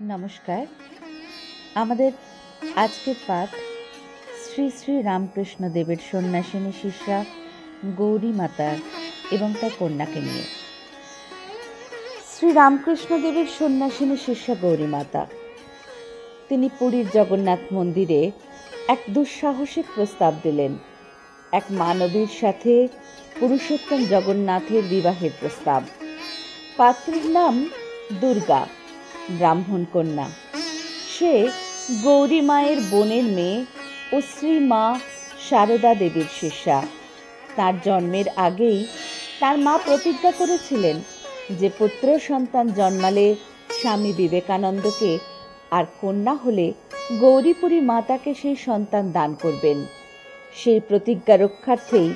নমস্কার। আমাদের আজকের পাঠ শ্রী শ্রী রামকৃষ্ণ দেবের সন্ন্যাসিনী শিষ্যা গৌরী মাতা এবং তার কন্যাকে নিয়ে। শ্রী রামকৃষ্ণ দেবের সন্ন্যাসিনী শিষ্যা গৌরী মাতা, তিনি পুরীর জগন্নাথ মন্দিরে এক দুঃসাহসিক প্রস্তাব দিলেন। এক মানবীর সাথে পুরুষোত্তম জগন্নাথের বিবাহের প্রস্তাব। পাত্রীর নাম দুর্গা। ব্রাহ্মণ কন্যা। সে গৌরী মায়ের বোনের মেয়ে ও শ্রী মা সারদা দেবীর শিষ্যা। তার জন্মের আগেই তার মা প্রতিজ্ঞা করেছিলেন যে পুত্র সন্তান জন্মালে স্বামী বিবেকানন্দকে আর কন্যা হলে গৌরীপুরী মাতাকে সেই সন্তান দান করবেন। সেই প্রতিজ্ঞা রক্ষার্থেই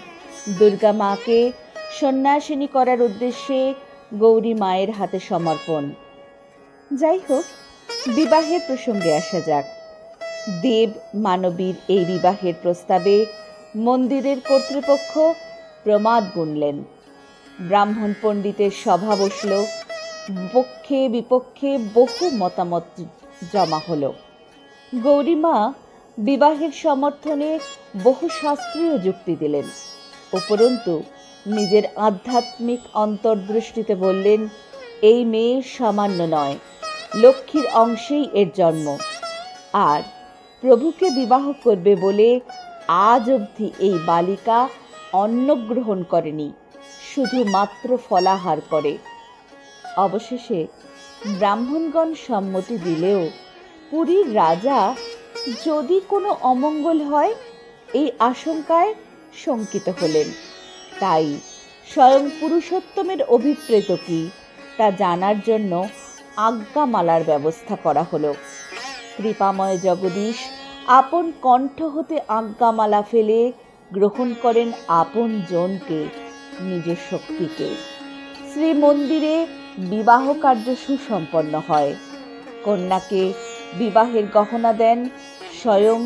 দুর্গা মাকে সন্ন্যাসিনী করার উদ্দেশ্যে গৌরী মায়ের হাতে সমর্পণ। যাই হোক বিবাহের প্রসঙ্গে আসা যাক। দেব মানবীর এই বিবাহের প্রস্তাবে মন্দিরের কর্তৃপক্ষ প্রমাদ গুনলেন। ব্রাহ্মণ পণ্ডিতের সভা বসল পক্ষে বিপক্ষে বহু মতামত জমা হলো। গৌরীমা বিবাহের সমর্থনে বহু শাস্ত্রীয় যুক্তি দিলেন। উপরন্তু নিজের আধ্যাত্মিক অন্তর্দৃষ্টিতে বললেন, এই মেয়ে সামান্য নয়। লক্ষ্মীর অংশেই এর জন্ম। আর প্রভুকে বিবাহ করবে বলে আজ অবধি এই বালিকা অন্ন গ্রহণ করেনি, শুধুমাত্র ফলাহার করে। অবশেষে ব্রাহ্মণগণ সম্মতি দিলেও পুরীর রাজা যদি কোনো অমঙ্গল হয়, এই আশঙ্কায় শঙ্কিত হলেন। তাই স্বয়ং পুরুষোত্তমের অভিপ্রেত কি, তা জানার জন্য আজ্ঞামালার ব্যবস্থা করা হলো। কৃপাময় জগদীশ, আপন কণ্ঠ হতে আজ্ঞামালা ফেলে গ্রহণ করেন আপন জনকে নিজের শক্তিকে। শ্রী মন্দিরে বিবাহ কার্য সুসম্পন্ন হয়। কন্যাকে বিবাহের গহনা দেন স্বয়ং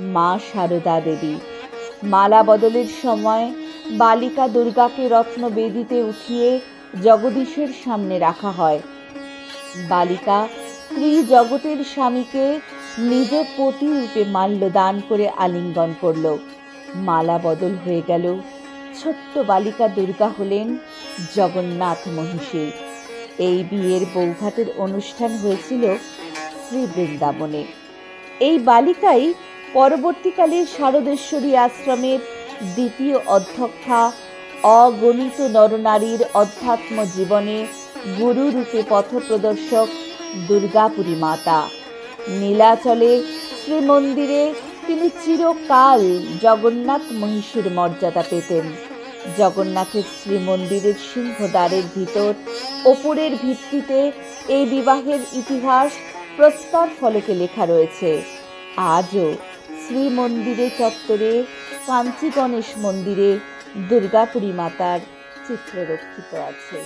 মা সারদা দেবী। মালা বদলের সময় বালিকা দুর্গাকে রত্ন বেদিতে উঠিয়ে জগদীশের সামনে রাখা হয়। বালিকা স্ত্রী জগতের স্বামীকে নিজ পতি রূপে মাল্য দান করে আলিঙ্গন করল। মালা বদল হয়ে গেল। ছোট্ট বালিকা দুর্গা হলেন জগন্নাথ মহিষী। এই বিয়ের বৌভাতের অনুষ্ঠান হয়েছিল শ্রী বৃন্দাবনে। এই বালিকাই পরবর্তীকালে শারদেশ্বরী আশ্রমের দ্বিতীয় অধ্যক্ষা অগণিত নরনারীর অধ্যাত্ম জীবনে গুরুরূপে পথপ্রদর্শক দুর্গাপুরী মাতা। নীলাচলে শ্রীমন্দিরে তিনি চিরকাল জগন্নাথ মহিষীর মর্যাদা পেতেন। জগন্নাথের শ্রীমন্দিরের সিংহদ্বারের ভিতর, ওপরের ভিত্তিতে এই বিবাহের ইতিহাস প্রস্তর ফলকে লেখা রয়েছে। আজও শ্রীমন্দিরে চত্বরে কাঞ্চি গণেশ মন্দিরে দুর্গাপুরী মাতার চিত্র রক্ষিত আছে।